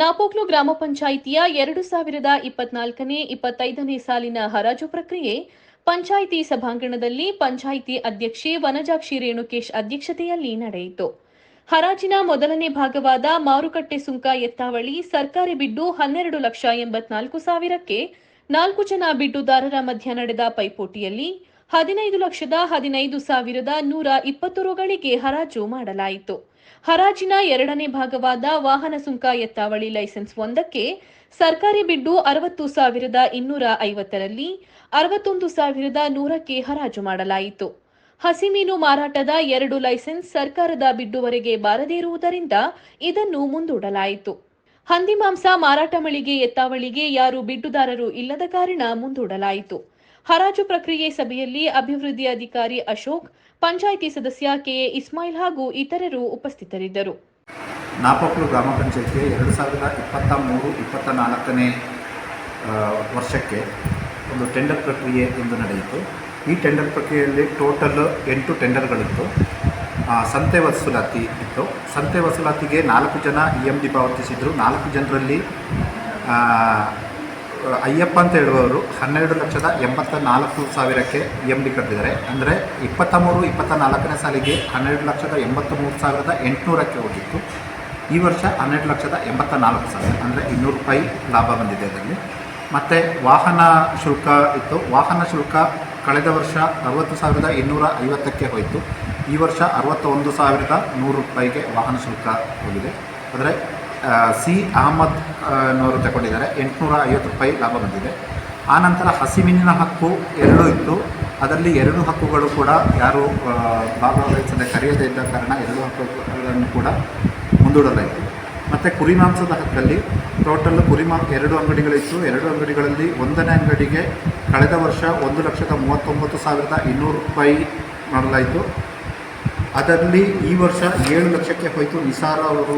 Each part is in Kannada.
ನಾಪೋಕ್ಲು ಗ್ರಾಮ ಪಂಚಾಯಿತಿಯ ಎರಡು ಸಾವಿರದ ಇಪ್ಪತ್ನಾಲ್ಕನೇ ಇಪ್ಪತ್ತೈದನೇ ಸಾಲಿನ ಹರಾಜು ಪ್ರಕ್ರಿಯೆ, ಪಂಚಾಯಿತಿ ಸಭಾಂಗಣದಲ್ಲಿ ಪಂಚಾಯಿತಿ ಅಧ್ಯಕ್ಷೆ ವನಜಾಕ್ಷಿ ರೇಣುಕೇಶ್ ಅಧ್ಯಕ್ಷತೆಯಲ್ಲಿ ನಡೆಯಿತು. ಹರಾಜಿನ ಮೊದಲನೇ ಭಾಗವಾದ ಮಾರುಕಟ್ಟೆ ಸುಂಕ ಎತ್ತಾವಳಿ ಸರ್ಕಾರಿ ಬಿಡ್ಡು ಹನ್ನೆರಡು ಲಕ್ಷ ಎಂಬತ್ನಾಲ್ಕು ಸಾವಿರಕ್ಕೆ ನಾಲ್ಕು ಜನ ಬಿಡ್ಡುದಾರರ ಮಧ್ಯ ನಡೆದ ಪೈಪೋಟಿಯಲ್ಲಿ ಹದಿನೈದು ಲಕ್ಷದ ಹದಿನೈದು ಸಾವಿರದ ನೂರ ಇಪ್ಪತ್ತು ರುಗಳಿಗೆ ಹರಾಜು ಮಾಡಲಾಯಿತು. ಹರಾಜಿನ ಎರಡನೇ ಭಾಗವಾದ ವಾಹನ ಸುಂಕ ಎತ್ತಾವಳಿ ಲೈಸೆನ್ಸ್ ಒಂದಕ್ಕೆ ಸರ್ಕಾರಿ ಬಿಡ್ಡು ಅರವತ್ತು ಸಾವಿರದ ಇನ್ನೂರ ಐವತ್ತರಲ್ಲಿ ಅರವತ್ತೊಂದು ಸಾವಿರದ ನೂರಕ್ಕೆ ಹರಾಜು ಮಾಡಲಾಯಿತು. ಹಸಿಮೀನು ಮಾರಾಟದ ಎರಡು ಲೈಸೆನ್ಸ್ ಸರ್ಕಾರದ ಬಿಡ್ಡುವರೆಗೆ ಬಾರದೇ ಇರುವುದರಿಂದ ಇದನ್ನು ಮುಂದೂಡಲಾಯಿತು. ಹಂದಿ ಮಾಂಸ ಮಾರಾಟ ಮಳಿಗೆ ಎತ್ತಾವಳಿಗೆ ಯಾರು ಬಿಡ್ಡುದಾರರು ಇಲ್ಲದ ಕಾರಣ ಮುಂದೂಡಲಾಯಿತು. ಹರಾಜು ಪ್ರಕ್ರಿಯೆ ಸಭೆಯಲ್ಲಿ ಅಭಿವೃದ್ಧಿ ಅಧಿಕಾರಿ ಅಶೋಕ್, ಪಂಚಾಯಿತಿ ಸದಸ್ಯ ಕೆಎ ಇಸ್ಮಾಯಿಲ್ ಹಾಗೂ ಇತರರು ಉಪಸ್ಥಿತರಿದ್ದರು. ನಾಪಕ್ಲು ಗ್ರಾಮ ಪಂಚಾಯಿತಿ ಎರಡು ಸಾವಿರದ ಇಪ್ಪತ್ತ ಮೂರು, ಇಪ್ಪತ್ತ ನಾಲ್ಕನೇ ವರ್ಷಕ್ಕೆ ಒಂದು ಟೆಂಡರ್ ಪ್ರಕ್ರಿಯೆ ಎಂದು ನಡೆಯಿತು. ಈ ಟೆಂಡರ್ ಪ್ರಕ್ರಿಯೆಯಲ್ಲಿ ಟೋಟಲ್ ಎಂಟು ಟೆಂಡರ್ಗಳಿತ್ತು ಸಂತೆ ವಸೂಲಾತಿ ಇತ್ತು. ಸಂತೆ ವಸೂಲಾತಿಗೆ ನಾಲ್ಕು ಜನ ಇ ಎಂ ಡಿ ಪಾವತಿಸಿದರು. ನಾಲ್ಕು ಜನರಲ್ಲಿ ಅಯ್ಯಪ್ಪ ಅಂತ ಹೇಳುವವರು ಹನ್ನೆರಡು ಲಕ್ಷದ ಎಂಬತ್ತ ನಾಲ್ಕು ಸಾವಿರಕ್ಕೆ ಎಂ ಡಿ ಕಟ್ಟಿದ್ದಾರೆ. ಅಂದರೆ ಇಪ್ಪತ್ತ ಮೂರು ಇಪ್ಪತ್ತ ನಾಲ್ಕನೇ ಸಾಲಿಗೆ ಹನ್ನೆರಡು ಲಕ್ಷದ ಎಂಬತ್ತ ಮೂರು ಸಾವಿರದ ಎಂಟುನೂರಕ್ಕೆ ಹೋಗಿತ್ತು. ಈ ವರ್ಷ ಹನ್ನೆರಡು ಲಕ್ಷದ ಎಂಬತ್ತ ನಾಲ್ಕು ಸಾವಿರ. ಅಂದರೆ ಇನ್ನೂರು ರೂಪಾಯಿ ಲಾಭ ಬಂದಿದೆ ಅದರಲ್ಲಿ ಮತ್ತು ವಾಹನ ಶುಲ್ಕ ಇತ್ತು. ವಾಹನ ಶುಲ್ಕ ಕಳೆದ ವರ್ಷ ಅರವತ್ತು ಸಾವಿರದ ಇನ್ನೂರ ಐವತ್ತಕ್ಕೆ ಹೋಯಿತು. ಈ ವರ್ಷ ಅರವತ್ತೊಂದು ಸಾವಿರದ ನೂರು ರೂಪಾಯಿಗೆ ವಾಹನ ಶುಲ್ಕ ಹೋಗಿದೆ. ಅಂದರೆ ಸಿ ಅಹಮದ್ ನವರು ತಗೊಂಡಿದ್ದಾರೆ ಎಂಟುನೂರ ಐವತ್ತು ರೂಪಾಯಿ ಲಾಭ ಬಂದಿದೆ. ಆನಂತರ ಹಸಿಮೀನಿನ ಹಕ್ಕು ಎರಡು ಇತ್ತು. ಅದರಲ್ಲಿ ಎರಡು ಹಕ್ಕುಗಳು ಕೂಡ ಯಾರು ಭಾಗವಹಿಸದೆ ಕರೆಯದೇ ಇದ್ದ ಕಾರಣ ಎರಡು ಹಕ್ಕುಗಳನ್ನು ಕೂಡ ಮುಂದೂಡಲಾಯಿತು. ಮತ್ತು ಕುರಿ ಮಾಂಸದ ಹಕ್ಕಲ್ಲಿ ಟೋಟಲ್ ಕುರಿ ಮಾ ಎರಡು ಅಂಗಡಿಗಳಿತ್ತು. ಎರಡು ಅಂಗಡಿಗಳಲ್ಲಿ ಒಂದನೇ ಅಂಗಡಿಗೆ ಕಳೆದ ವರ್ಷ ಒಂದು ಲಕ್ಷದ ಮೂವತ್ತೊಂಬತ್ತು ಸಾವಿರದ ಇನ್ನೂರು ರೂಪಾಯಿ ಮಾಡಲಾಯಿತು. ಅದರಲ್ಲಿ ಈ ವರ್ಷ ಏಳು ಲಕ್ಷಕ್ಕೆ ಹೋಯಿತು. ನಿಸಾರ ಅವರು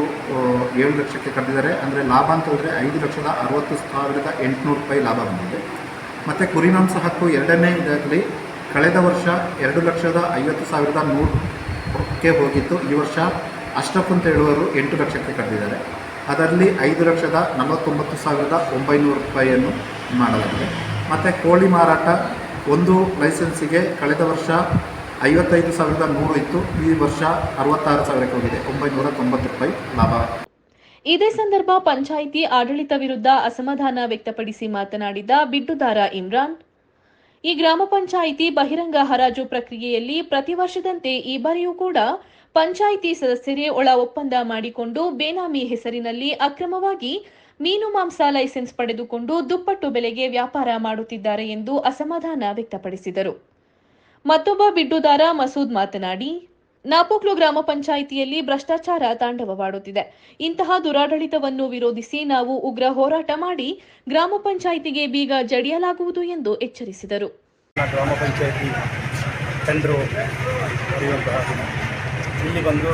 ಏಳು ಲಕ್ಷಕ್ಕೆ ಕರೆದಿದ್ದಾರೆ ಅಂದರೆ ಲಾಭ ಅಂತ ಹೇಳಿದ್ರೆ ಐದು ಲಕ್ಷದ ಅರವತ್ತು ಸಾವಿರದ ಎಂಟುನೂರು ರೂಪಾಯಿ ಲಾಭ ಬಂದಿದೆ. ಮತ್ತು ಕುರಿಮಾಂಸ ಹಕ್ಕು ಎರಡನೇ ಇದರಲ್ಲಿ ಕಳೆದ ವರ್ಷ ಎರಡು ಲಕ್ಷದ ಐವತ್ತು ಸಾವಿರದ ನೂರಕ್ಕೆ ಹೋಗಿತ್ತು. ಈ ವರ್ಷ ಅಶ್ರಫ್ ಅಂತ ಹೇಳುವರು ಎಂಟು ಲಕ್ಷಕ್ಕೆ ಕರೆದಿದ್ದಾರೆ ಅದರಲ್ಲಿ ಐದು ಲಕ್ಷದ ನಲವತ್ತೊಂಬತ್ತು ಸಾವಿರದ ಒಂಬೈನೂರು ರೂಪಾಯಿಯನ್ನು ಮಾಡಲಾಗಿದೆ. ಮತ್ತು ಕೋಳಿ ಮಾರಾಟ ಒಂದು ಲೈಸೆನ್ಸಿಗೆ ಕಳೆದ ವರ್ಷ ಐವತ್ತೈದು ಸಾವಿರದ ನೂರು ಇತ್ತು. ಈ ವರ್ಷ ಅರವತ್ತಾರು ಸಾವಿರಕ್ಕೆ ಹೋಗಿದೆ. ಒಂಬೈನೂರ ತೊಂಬತ್ತು ರೂಪಾಯಿ ಲಾಭ. ಇದೇ ಸಂದರ್ಭ ಪಂಚಾಯಿತಿ ಆಡಳಿತ ವಿರುದ್ಧ ಅಸಮಾಧಾನ ವ್ಯಕ್ತಪಡಿಸಿ ಮಾತನಾಡಿದ ಬಿಡ್ಡುದಾರ ಇಮ್ರಾನ್. ಈ ಗ್ರಾಮ ಪಂಚಾಯಿತಿ ಬಹಿರಂಗ ಹರಾಜು ಪ್ರಕ್ರಿಯೆಯಲ್ಲಿ ಪ್ರತಿ ವರ್ಷದಂತೆ ಈ ಬಾರಿಯೂ ಕೂಡ ಪಂಚಾಯಿತಿ ಸದಸ್ಯರೇ ಒಳ ಒಪ್ಪಂದ ಮಾಡಿಕೊಂಡು ಬೇನಾಮಿ ಹೆಸರಿನಲ್ಲಿ ಅಕ್ರಮವಾಗಿ ಮೀನು ಮಾಂಸ ಲೈಸೆನ್ಸ್ ಪಡೆದುಕೊಂಡು ದುಪ್ಪಟ್ಟು ಬೆಲೆಗೆ ವ್ಯಾಪಾರ ಮಾಡುತ್ತಿದ್ದಾರೆ ಎಂದು ಅಸಮಾಧಾನ ವ್ಯಕ್ತಪಡಿಸಿದರು. ಮತ್ತೊಬ್ಬ ಬಿಡ್ಡುದಾರ ಮಸೂದ್ ಮಾತನಾಡಿ, ನಾಪೋಕ್ಲು ಗ್ರಾಮ ಪಂಚಾಯಿತಿಯಲ್ಲಿ ಭ್ರಷ್ಟಾಚಾರ ತಾಂಡವವಾಡುತ್ತಿದೆ ಇಂತಹ ದುರಾಡಳಿತವನ್ನು ವಿರೋಧಿಸಿ ನಾವು ಉಗ್ರ ಹೋರಾಟ ಮಾಡಿ ಗ್ರಾಮ ಪಂಚಾಯಿತಿಗೆ ಬೀಗ ಜಡಿಯಲಾಗುವುದು ಎಂದು ಎಚ್ಚರಿಸಿದರು ಗ್ರಾಮ ಪಂಚಾಯಿತಿ. ಇಲ್ಲಿ ಬಂದು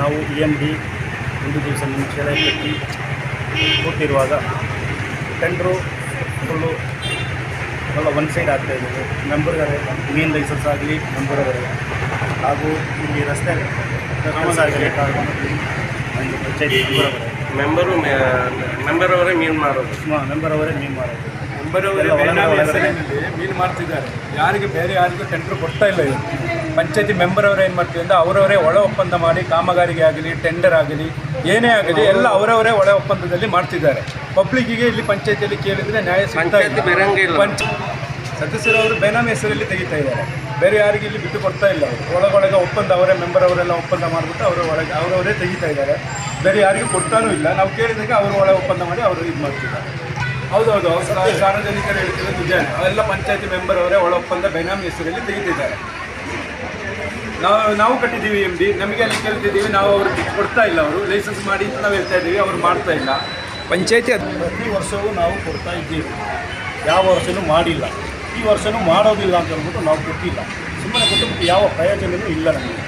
ನಾವು ಇ ಎಂ ಡಿ ಒಂದು ದಿವಸ ಮುಂಚೆ ಕೂತಿರುವಾಗ ಟೆಂಡ್ರು ಫುಲ್ಲು ಒನ್ ಸೈಡ್ ಆಗ್ತಾ ಇದ್ದೀವಿ ಮೆಂಬರ್ಗಳೇ ಮೇನ್ ಲೈಸೆನ್ಸ್ ಆಗಲಿ ಮೆಂಬರ್ಗಳೇ ಹಾಗೂ ಇಲ್ಲಿ ರಸ್ತೆ ಒಂದು ಪಂಚಾಯತಿ ಮೆಂಬರ್ಗಳೇ ಮೆಂಬರು ಮೆಂಬರ್ ಅವರೇ ಮೀನು ಮಾರೋದು. ಮೆಂಬರ್ ಅವರೇ ಮೀನು ಮಾಡೋದು ಮೆಂಬರ್ ಅವರೇ ಒಳಗಡೆ ಮೀನು ಮಾಡ್ತಿದ್ದಾರೆ ಯಾರಿಗೂ ಬೇರೆ ಯಾರಿಗೂ ಟೆಂಡರ್ ಕೊಡ್ತಾ ಇಲ್ಲ ಇದು ಪಂಚಾಯತಿ ಮೆಂಬರ್ ಅವರು ಏನು ಮಾಡ್ತೀವಿ ಅಂದರೆ ಅವರವರೇ ಒಳ ಒಪ್ಪಂದ ಮಾಡಿ ಕಾಮಗಾರಿಗೆ ಆಗಲಿ ಟೆಂಡರ್ ಆಗಲಿ ಏನೇ ಆಗಲಿ ಎಲ್ಲ ಅವರವರೇ ಒಳ ಒಪ್ಪಂದದಲ್ಲಿ ಮಾಡ್ತಿದ್ದಾರೆ. ಪಬ್ಲಿಕ್ಕಿಗೆ ಇಲ್ಲಿ ಪಂಚಾಯತಿಯಲ್ಲಿ ಕೇಳಿದರೆ ನ್ಯಾಯ ಸಿಗ್ತಾ ಸದಸ್ಯರು. ಪಂಚ ಸದಸ್ಯರವರು ಬೇನಾಮಿ ಹೆಸರಲ್ಲಿ ತೆಗಿತಾ ಇದ್ದಾರೆ. ಬೇರೆ ಯಾರಿಗೆ ಇಲ್ಲಿ ಬಿಟ್ಟು ಕೊಡ್ತಾ ಇಲ್ಲ ಅವರು. ಒಳಗೊಳಗೆ ಒಪ್ಪಂದ ಅವರೇ ಮೆಂಬರ್ ಅವರೆಲ್ಲ ಒಪ್ಪಂದ ಮಾಡಿಬಿಟ್ಟು ಅವರ ಒಳಗೆ ಅವರವರೇ ತೆಗಿತಾ ಇದ್ದಾರೆ. ಬೇರೆ ಯಾರಿಗೂ ಕೊಡ್ತಾನೂ ಇಲ್ಲ. ನಾವು ಕೇಳಿದಾಗ ಅವರು ಒಳ ಒಪ್ಪಂದ ಮಾಡಿ ಅವರು ಇದು ಮಾಡ್ತಿದ್ದಾರೆ. ಹೌದೌದು. ಸಾರ್ವಜನಿಕರು ಹೇಳ್ತಿರೋದು ನಿಜ ಅವೆಲ್ಲ ಪಂಚಾಯತಿ ಮೆಂಬರ್ ಅವರೇ ಒಳ ಒಪ್ಪಂದ ಬೇನಾಮಿ ಹೆಸರಲ್ಲಿ ತೆಗಿತಿದ್ದಾರೆ. ನಾವು ನಾವು ಕಟ್ಟಿದ್ದೀವಿ ಎಂ ಡಿ ನಮಗೆ ಅಲ್ಲಿ ಕೇಳ್ತಿದ್ದೀವಿ. ನಾವು ಅವರು ಕೊಡ್ತಾ ಇಲ್ಲ ಅವರು. ಲೈಸೆನ್ಸ್ ಮಾಡಿ ಅಂತ ನಾವು ಹೇಳ್ತಾ ಇದ್ದೀವಿ. ಅವ್ರು ಮಾಡ್ತಾ ಇಲ್ಲ. ಪಂಚಾಯತಿ ಪ್ರತಿ ವರ್ಷವೂ ನಾವು ಕೊಡ್ತಾ ಇದ್ದೀವಿ. ಯಾವ ವರ್ಷವೂ ಮಾಡಿಲ್ಲ. ಈ ವರ್ಷವೂ ಮಾಡೋದಿಲ್ಲ ಅಂತ ಅಂದ್ಬಿಟ್ಟು ನಾವು ಕೊಟ್ಟಿಲ್ಲ. ಸುಮ್ಮನೆ ಕೊಟ್ಟು ಯಾವ ಪ್ರಯೋಜನವೂ ಇಲ್ಲ ನಮಗೆ.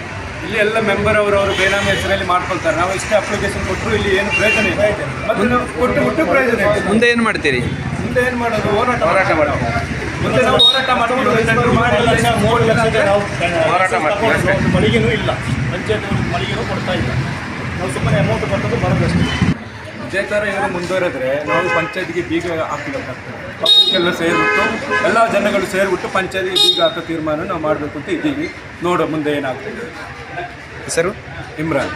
ಇಲ್ಲಿ ಎಲ್ಲ ಮೆಂಬರ್ ಅವರು ಅವರು ಬೇನಾಮಿ ಹೆಸರಲ್ಲಿ ಮಾಡ್ಕೊಳ್ತಾರೆ. ನಾವು ಇಷ್ಟೇ ಅಪ್ಲಿಕೇಶನ್ ಕೊಟ್ಟರು ಇಲ್ಲಿ ಏನು ಪ್ರಯೋಜನ ಇಲ್ಲ. ಮತ್ತೆ ನಾವು ಕೊಟ್ಟು ಬಿಟ್ಟು ಪ್ರಯೋಜನ ಇಲ್ಲ. ಮುಂದೆ ಏನು ಮಾಡ್ತೀರಿ? ಮುಂದೆ ಏನು ಮಾಡೋದು? ಹೋರಾಟ ಹೋರಾಟ ಮಾಡೋದು ಮುಂದೆ ನಾವು ಹೋರಾಟ ಮಾಡಬೇಕು ಟೆಂಡರ್ ಮಾಡಿ. ಮೂರು ಲಕ್ಷ ಮೂರು ಲಕ್ಷಕ್ಕೆ ನಾವು ಹೋರಾಟ ಮಾಡ್ತೀವಿ. ಮಳಿಗೆನೂ ಇಲ್ಲ. ಪಂಚಾಯತ್ ಮಳಿಗೆನೂ ಕೊಡ್ತಾ ಇಲ್ಲ. ನಾವು ಸುಮ್ಮನೆ ಅಮೌಂಟ್ ಕೊಟ್ಟದ್ದು ಬರೋದಷ್ಟೇ. ಇದೇ ಥರ ಇವರು ಮುಂದುವರೆದ್ರೆ ನಾವು ಪಂಚಾಯತ್ಗೆ ಬೀಗ ಹಾಕಬೇಕಾಗ್ತದೆ. ಪಬ್ಲಿಕ್ ಎಲ್ಲ ಸೇರಿಬಿಟ್ಟು ಎಲ್ಲ ಜನಗಳು ಸೇರಿಬಿಟ್ಟು ಪಂಚಾಯತ್ಗೆ ಬೀಗ ಹಾಕೋ ತೀರ್ಮಾನ ನಾವು ಮಾಡಬೇಕು ಅಂತ ಇದ್ದೀವಿ. ನೋಡೋ ಮುಂದೆ ಏನಾಗ್ತದೆ. ಹೆಸರು? ಇಮ್ರಾನ್.